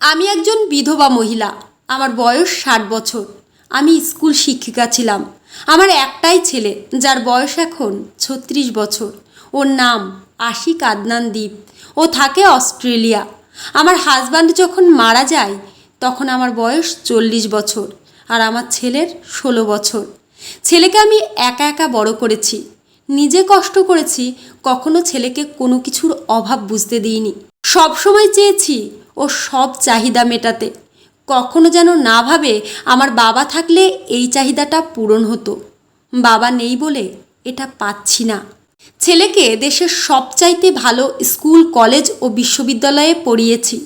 আমি একজন বিধবা মহিলা। আমার বয়স ষাট বছর। আমি স্কুল শিক্ষিকা ছিলাম। আমার একটাই ছেলে, যার বয়স এখন ছত্রিশ বছর। ওর নাম আশিক আদনান দ্বীপ। ও থাকে অস্ট্রেলিয়া। আমার হাজব্যান্ড যখন মারা যায়, তখন আমার বয়স চল্লিশ বছর আর আমার ছেলের ষোলো বছর। ছেলেকে আমি একা একা বড় করেছি। নিজে কষ্ট করেছি, কখনো ছেলেকে কোনো কিছুর অভাব বুঝতে দিইনি। সবসময় চেয়েছি ও সব চাহিদা মেটাতে। কখনো যেন না ভাবে আমার বাবা থাকলে এই চাহিদাটা পূরণ হতো। বাবা নেই বলে এটা পাচ্ছি না। ছেলেকে দেশের সবচাইতে ভালো স্কুল, কলেজ ও বিশ্ববিদ্যালয়ে পড়িয়েছি।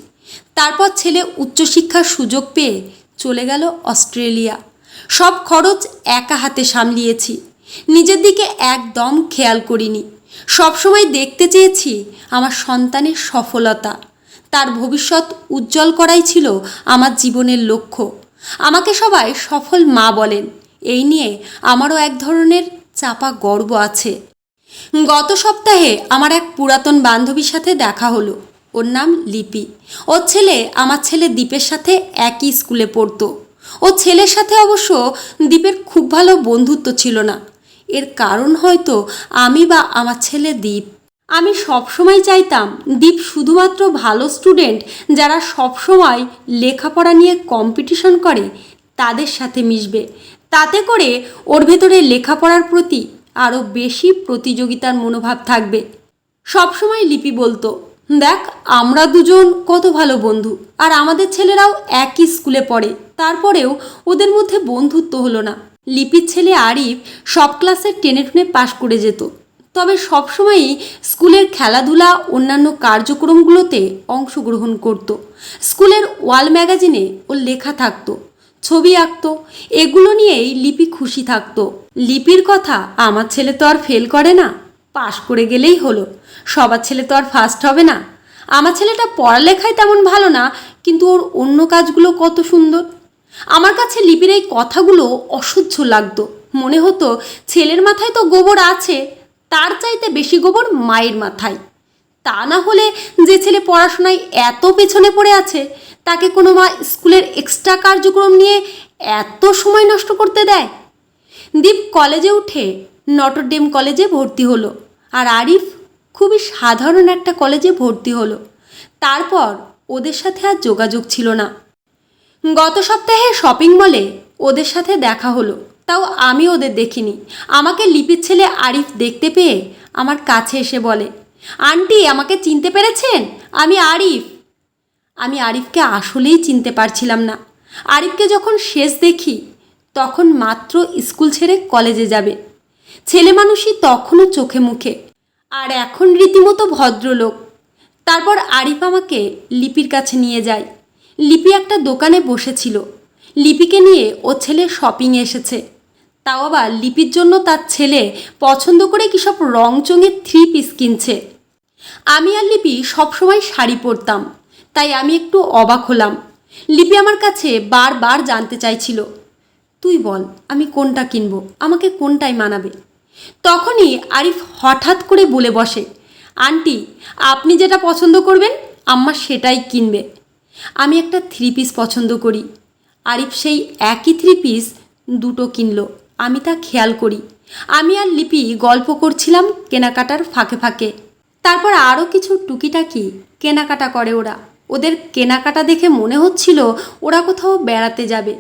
তারপর ছেলে উচ্চশিক্ষার সুযোগ পেয়ে চলে গেল অস্ট্রেলিয়া। সব খরচ একা হাতে সামলিয়েছি। নিজের দিকে একদম খেয়াল করিনি। সবসময় দেখতে চেয়েছি আমার সন্তানের সফলতা। তার ভবিষ্যৎ উজ্জ্বল করাই ছিল আমার জীবনের লক্ষ্য। আমাকে সবাই সফল মা বলেন। এই নিয়ে আমারও এক ধরনের চাপা গর্ব আছে। গত সপ্তাহে আমার এক পুরাতন বান্ধবীর সাথে দেখা হলো। ওর নাম লিপি। ওর ছেলে আমার ছেলে দ্বীপের সাথে একই স্কুলে পড়তো। ও ছেলের সাথে অবশ্য দ্বীপের খুব ভালো বন্ধুত্ব ছিল না। এর কারণ হয়তো আমি বা আমার ছেলে দ্বীপ আমি সবসময় চাইতাম দীপ শুধুমাত্র ভালো স্টুডেন্ট যারা সবসময় লেখাপড়া নিয়ে কম্পিটিশন করে, তাদের সাথে মিশবে। তাতে করে ওর ভেতরে লেখাপড়ার প্রতি আরও বেশি প্রতিযোগিতার মনোভাব থাকবে। সবসময় লিপি বলতো, দেখ, আমরা দুজন কত ভালো বন্ধু, আর আমাদের ছেলেরাও একই স্কুলে পড়ে, তারপরেও ওদের মধ্যে বন্ধুত্ব হলো না। লিপির ছেলে আরিফ সব ক্লাসের টেনে টুনে পাশ করে যেত। তবে সবসময়ই স্কুলের খেলাধুলা, অন্যান্য কার্যক্রমগুলোতে অংশগ্রহণ করত। স্কুলের ওয়াল ম্যাগাজিনে ওর লেখা থাকতো, ছবি আঁকতো, এগুলো নিয়েই লিপি খুশি থাকতো। লিপির কথা আমার ছেলে তো আর ফেল করে না, পাশ করে গেলেই হলো। সবার ছেলে তো আর ফার্স্ট হবে না। আমার ছেলেটা পড়ালেখায় তেমন ভালো না, কিন্তু ওর অন্য কাজগুলো কত সুন্দর। আমার কাছে লিপির এই কথাগুলো অসহ্য লাগতো। মনে হতো ছেলের মাথায় তো গোবর আছে তার চাইতে বেশি গোবর মায়ের মাথায়। তা না হলে যে ছেলে পড়াশোনায় এত পেছনে পড়ে আছে, তাকে কোনো মা স্কুলের এক্সট্রা কার্যক্রম নিয়ে এত সময় নষ্ট করতে দেয়? দীপ কলেজে উঠে নটরডেম কলেজে ভর্তি হলো আর আরিফ খুবই সাধারণ একটা কলেজে ভর্তি হলো। তারপর ওদের সাথে আর যোগাযোগ ছিল না। গত সপ্তাহে শপিং মলে ওদের সাথে দেখা হলো। তাও আমি ওদের দেখিনি। আমাকে লিপির ছেলে আরিফ দেখতে পেয়ে আমার কাছে এসে বলে, আন্টি, আমাকে চিনতে পেরেছেন? আমি আরিফ। আমি আরিফকে আসলেই চিনতে পারছিলাম না। আরিফকে যখন শেষ দেখি, তখন মাত্র স্কুল ছেড়ে কলেজে যাবে। ছেলে মানুষই তখনও চোখে মুখে, আর এখন রীতিমতো ভদ্রলোক। তারপর আরিফ আমাকে লিপির কাছে নিয়ে যায়। লিপি একটা দোকানে বসেছিল। লিপিকে নিয়ে ও ছেলে শপিংয়ে এসেছে। তাও আবার লিপির জন্য তার ছেলে পছন্দ করে কী সব রংচঙের থ্রি পিস কিনছে। আমি আর লিপি সবসময় শাড়ি পরতাম, তাই আমি একটু অবাক হলাম। লিপি আমার কাছে বারবার জানতে চাইছিল, তুই বল, আমি কোনটা কিনবো? আমাকে কোনটাই মানাবে? তখনই আরিফ হঠাৎ করে বলে বসে, আন্টি, আপনি যেটা পছন্দ করবেন, আম্মা সেটাই কিনবে। আমি একটা থ্রি পিস পছন্দ করি। আরিফ সেই একই থ্রি পিস দুটো কিনলো। আমি তা খেয়াল করি। আমি আর লিপি গল্প করছিলাম কেনাকাটার ফাঁকে ফাঁকে। তারপর আরও কিছু টুকিটাকি কেনাকাটা করে ওরা। ওদের কেনাকাটা দেখে মনে হচ্ছিল ওরা কোথাও বেড়াতে যাবে।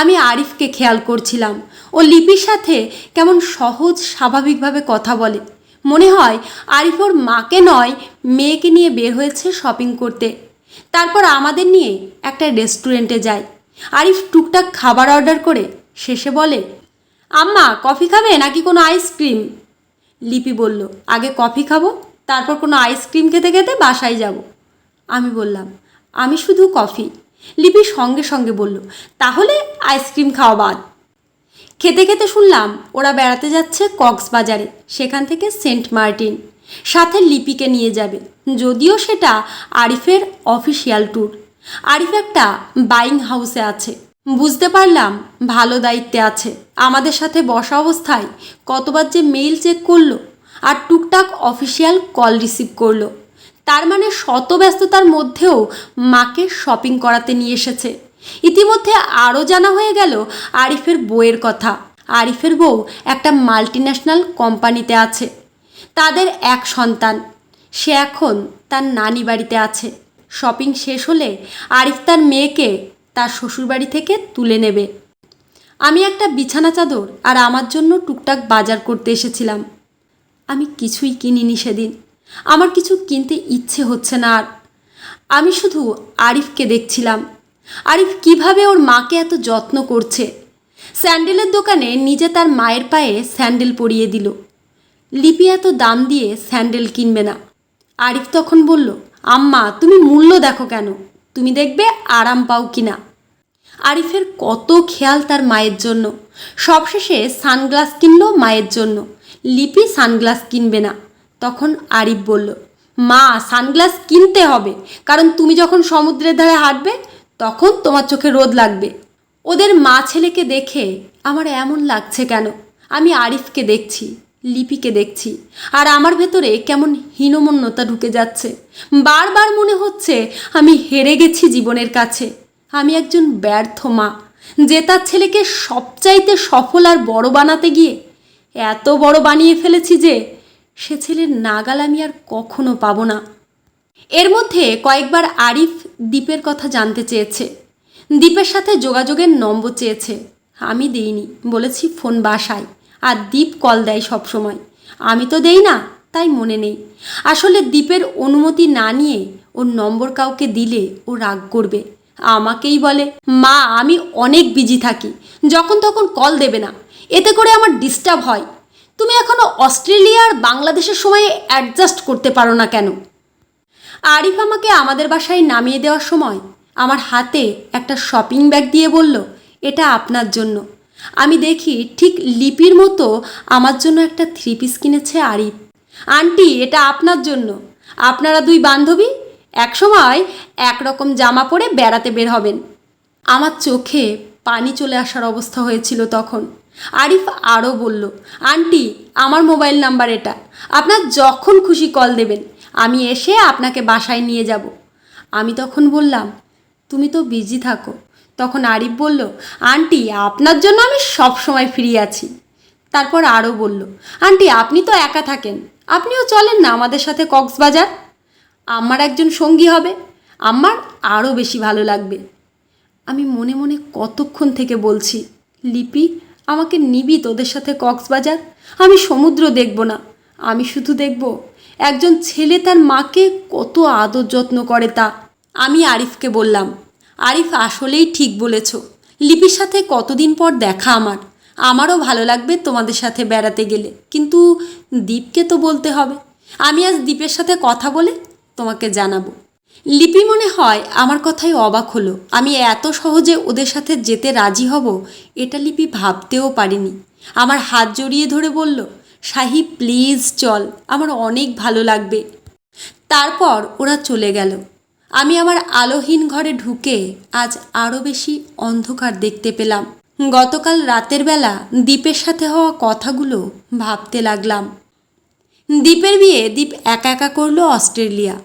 আমি আরিফকে খেয়াল করছিলাম। ও লিপির সাথে কেমন সহজ, স্বাভাবিকভাবে কথা বলে। মনে হয় আরিফ ওর মাকে নয়, মেয়েকে নিয়ে বের হয়েছে শপিং করতে। তারপর আমাদের নিয়ে একটা রেস্টুরেন্টে যায়। আরিফ টুকটাক খাবার অর্ডার করে শেষে বলে আম্মা, কফি খাবে নাকি কোনো আইসক্রিম লিপি বলল, আগে কফি খাব, তারপর কোনো আইসক্রিম খেতে খেতে বাসায় যাব। আমি বললাম, আমি শুধু কফি। লিপি সঙ্গে সঙ্গে বলল, তাহলে আইসক্রিম খাওয়া বাদ। খেতে খেতে শুনলাম, ওরা বেড়াতে যাচ্ছে কক্সবাজারে, সেখান থেকে সেন্ট মার্টিন। সাথে লিপিকে নিয়ে যাবে, যদিও সেটা আরিফের অফিসিয়াল ট্যুর। আরিফ একটা বাইং হাউসে আছে। বুঝতে পারলাম, ভালো দায়িত্বে আছে। আমাদের সাথে বসা অবস্থায় কতবার যে মেইল চেক করল আর টুকটাক অফিসিয়াল কল রিসিভ করল। তার মানে শত ব্যস্ততার মধ্যেও মাকে শপিং করাতে নিয়ে এসেছে। ইতিমধ্যে আরও জানা হয়ে গেল আরিফের বউয়ের কথা। আরিফের বউ একটা মাল্টিন্যাশনাল কোম্পানিতে আছে। তাদের এক সন্তান। সে এখন তার নানি বাড়িতে আছে। শপিং শেষ হলে আরিফ তার মেয়েকে তার শ্বশুরবাড়ি থেকে তুলে নেবে। আমি একটা বিছানা চাদর আর আমার জন্য টুকটাক বাজার করতে এসেছিলাম। আমি কিছুই কিনিনি সেদিন। আমার কিছু কিনতে ইচ্ছে হচ্ছে না আর। আমি শুধু আরিফকে দেখছিলাম। আরিফ কীভাবে ওর মাকে এত যত্ন করছে? স্যান্ডেলের দোকানে নিজে তার মায়ের পায়ে স্যান্ডেল পরিয়ে দিল। লিপি এত দাম দিয়ে স্যান্ডেল কিনবে না। আরিফ তখন বলল, আম্মা, তুমি মূল্য দেখো কেন? তুমি দেখবে আরাম পাও কিনা? আরিফের কত খেয়াল তার মায়ের জন্য। সবশেষে সানগ্লাস কিনলো মায়ের জন্য। লিপি সানগ্লাস কিনবে না। তখন আরিফ বলল, মা, সানগ্লাস কিনতে হবে। কারণ তুমি যখন সমুদ্রের ধারে হাঁটবে, তখন তোমার চোখে রোদ লাগবে। ওদের মা ছেলেকে দেখে আমার এমন লাগছে কেন? আমি আরিফকে দেখছি, লিপিকে দেখছি। আর আমার ভেতরে কেমন হীনমন্যতা ঢুকে যাচ্ছে। বারবার মনে হচ্ছে আমি হেরে গেছি জীবনের কাছে। আমি একজন ব্যর্থ মা, যে তার ছেলেকে সবচাইতে সফল আর বড় বানাতে গিয়ে এত বড় বানিয়ে ফেলেছি যে সে ছেলের নাগাল আমি আর কখনো পাবো না। এর মধ্যে কয়েকবার আরিফ দ্বীপের কথা জানতে চেয়েছে। দ্বীপের সাথে যোগাযোগের নম্বর চেয়েছে। আমি দিইনি, বলেছি ফোন বাসায়, আর দ্বীপ কল দেয় সবসময়। আমি তো দেই না, তাই মনে নেই। আসলে দ্বীপের অনুমতি না নিয়ে ওর নম্বর কাউকে দিলে ও রাগ করবে। আমাকেই বলে। মা, আমি অনেক বিজি থাকি। যখন তখন কল দেবে না। এতে করে আমার ডিস্টার্ব হয়। তুমি এখনও অস্ট্রেলিয়া আর বাংলাদেশের সময়ে অ্যাডজাস্ট করতে পারো না কেন? আরিফ আমাকে আমাদের বাসায় নামিয়ে দেওয়ার সময় আমার হাতে একটা শপিং ব্যাগ দিয়ে বলল, এটা আপনার জন্য। আমি দেখি ঠিক লিপির মতো আমার জন্য একটা থ্রি পিস কিনেছে আরিফ। আন্টি, এটা আপনার জন্য। আপনারা দুই বান্ধবী একসময় একরকম জামা পরে বেড়াতে বের হবেন। আমার চোখে পানি চলে আসার অবস্থা হয়েছিল তখন। আরিফ আরও বলল, আন্টি, আমার মোবাইল নাম্বার এটা। আপনার যখন খুশি কল দেবেন। আমি এসে আপনাকে বাসায় নিয়ে যাব। আমি তখন বললাম, তুমি তো বিজি থাকো। তখন আরিফ বলল, আন্টি, আপনার জন্য আমি সব সময় ফ্রি আছি। তারপর আরও বলল, আন্টি, আপনি তো একা থাকেন। আপনিও চলেন না আমাদের সাথে কক্সবাজার। আমার একজন সঙ্গী হবে, আমার আরও বেশি ভালো লাগবে। আমি মনে মনে কতক্ষণ থেকে বলছি, লিপি, আমাকে নিবি তোদের সাথে কক্সবাজার? আমি সমুদ্র দেখব না, আমি শুধু দেখব, একজন ছেলে তার মাকে কত আদর যত্ন করে তা। আমি আরিফকে বললাম, আরিফ আসলেই ঠিক বলেছ, লিপির সাথে কতদিন পর দেখা আমার, আমারও ভালো লাগবে তোমাদের সাথে বেড়াতে গেলে, কিন্তু দীপকে তো বলতে হবে। আমি আজ দীপের সাথে কথা বলে তোমাকে জানাব। লিপি মনে হয় আমার কথাই অবাক হলো। আমি এত সহজে ওদের সাথে যেতে রাজি হব, এটা লিপি ভাবতেও পারিনি। আমার হাত জড়িয়ে ধরে বলল শাহি প্লিজ চল, আমার অনেক ভালো লাগবে। তারপর ওরা চলে গেল। আমি আমার আলোহীন ঘরে ঢুকে আজ আরও বেশি অন্ধকার দেখতে পেলাম। গতকাল রাতের বেলা দ্বীপের সাথে হওয়া কথাগুলো ভাবতে লাগলাম। দ্বীপের বিয়ে দ্বীপ একা একা করল অস্ট্রেলিয়া।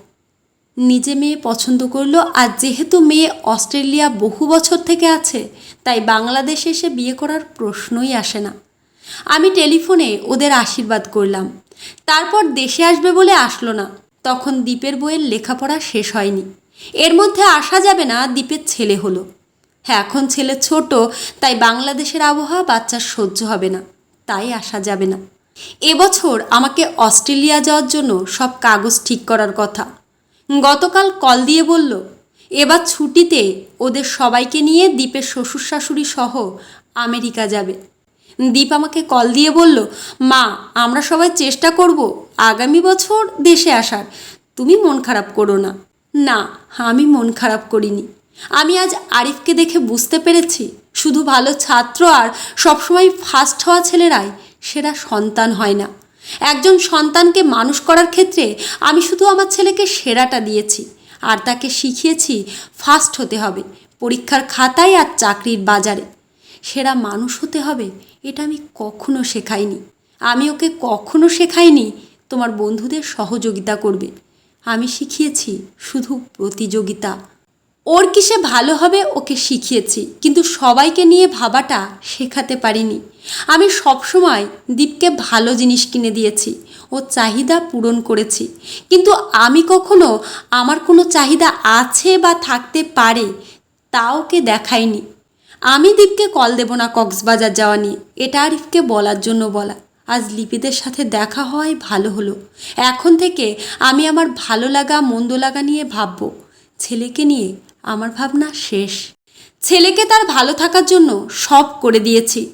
নিজে মেয়ে পছন্দ করল, আর যেহেতু মেয়ে অস্ট্রেলিয়া বহু বছর থেকে আছে, তাই বাংলাদেশে এসে বিয়ে করার প্রশ্নই আসে না। আমি টেলিফোনে ওদের আশীর্বাদ করলাম। তারপর দেশে আসবে বলে আসলো না। তখন দ্বীপের বইয়ের লেখাপড়া শেষ হয়নি। এর মধ্যে আসা যাবে না দ্বীপের ছেলে হলো। হ্যাঁ এখন ছেলে ছোট, তাই বাংলাদেশের আবহাওয়া বাচ্চার সহ্য হবে না। তাই আসা যাবে না। এবছর আমাকে অস্ট্রেলিয়া যাওয়ার জন্য সব কাগজ ঠিক করার কথা। গতকাল কল দিয়ে বলল, এবার ছুটিতে ওদের সবাইকে নিয়ে দ্বীপের শ্বশুর শাশুড়ি সহ আমেরিকা যাবে। দীপ আমাকে কল দিয়ে বলল, মা, আমরা সবাই চেষ্টা করব আগামী বছর দেশে আসার। তুমি মন খারাপ করো না। না, আমি মন খারাপ করিনি। আমি আজ আরিফকে দেখে বুঝতে পেরেছি। শুধু ভালো ছাত্র আর সবসময় ফার্স্ট হওয়া ছেলেরাই সেরা সন্তান হয় না। একজন সন্তানকে মানুষ করার ক্ষেত্রে আমি শুধু আমার ছেলেকে সেরাটা দিয়েছি, আর তাকে শিখিয়েছি ফার্স্ট হতে হবে, পরীক্ষার খাতায় আর চাকরির বাজারে। সেরা মানুষ হতে হবে, এটা আমি কখনো শেখাইনি। আমি ওকে কখনো শেখাইনি, তোমার বন্ধুদের সহযোগিতা করবে। আমি শিখিয়েছি শুধু প্রতিযোগিতা। ওর কিসে ভালো হবে ওকে শিখিয়েছি, কিন্তু সবাইকে নিয়ে ভাবাটা শেখাতে পারিনি। আমি সবসময় দীপকে ভালো জিনিস কিনে দিয়েছি, ও চাহিদা পূরণ করেছি। কিন্তু আমি কখনো আমার কোনো চাহিদা আছে বা থাকতে পারে তা ওকে দেখাইনি। আমি দীপকে কল দেব না কক্সবাজার যাওয়া নিয়ে, এটা আরিফকে বলার জন্য বলা। আজ লিপিদের সাথে দেখা হওয়াই ভালো হলো। এখন থেকে আমি আমার ভালো লাগা, মন্দ লাগা নিয়ে ভাববো। ছেলেকে নিয়ে আমার ভাবনা শেষ। ছেলেকে তার ভালো থাকার জন্য সব করে দিয়েছি।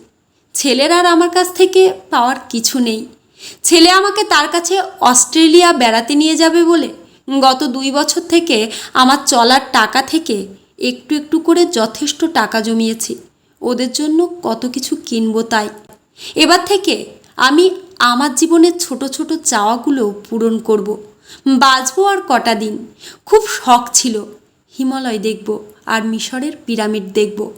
ছেলের আর আমার কাছ থেকে পাওয়ার কিছু নেই। ছেলে আমাকে তার কাছে অস্ট্রেলিয়া বেড়াতে নিয়ে যাবে বলে গত দুই বছর থেকে আমার চলার টাকা থেকে একটু একটু করে যথেষ্ট টাকা জমিয়েছি। ওদের জন্য কত কিছু কিনবো তাই। এবার থেকে আমি আমার জীবনের ছোট ছোট চাওয়াগুলো পূরণ করব। বাঁচবো আর কটা দিন। খুব শখ ছিল। হিমালয় দেখব আর মিশরের পিরামিড দেখব।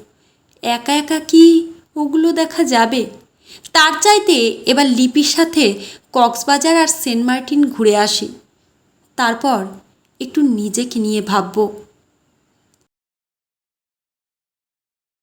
একা একা কি ওগুলো দেখা যাবে? তার চাইতে এবার লিপির সাথে কক্সবাজার আর সেন্ট মার্টিন ঘুরে আসি। তারপর একটু নিজেকে নিয়ে ভাববো।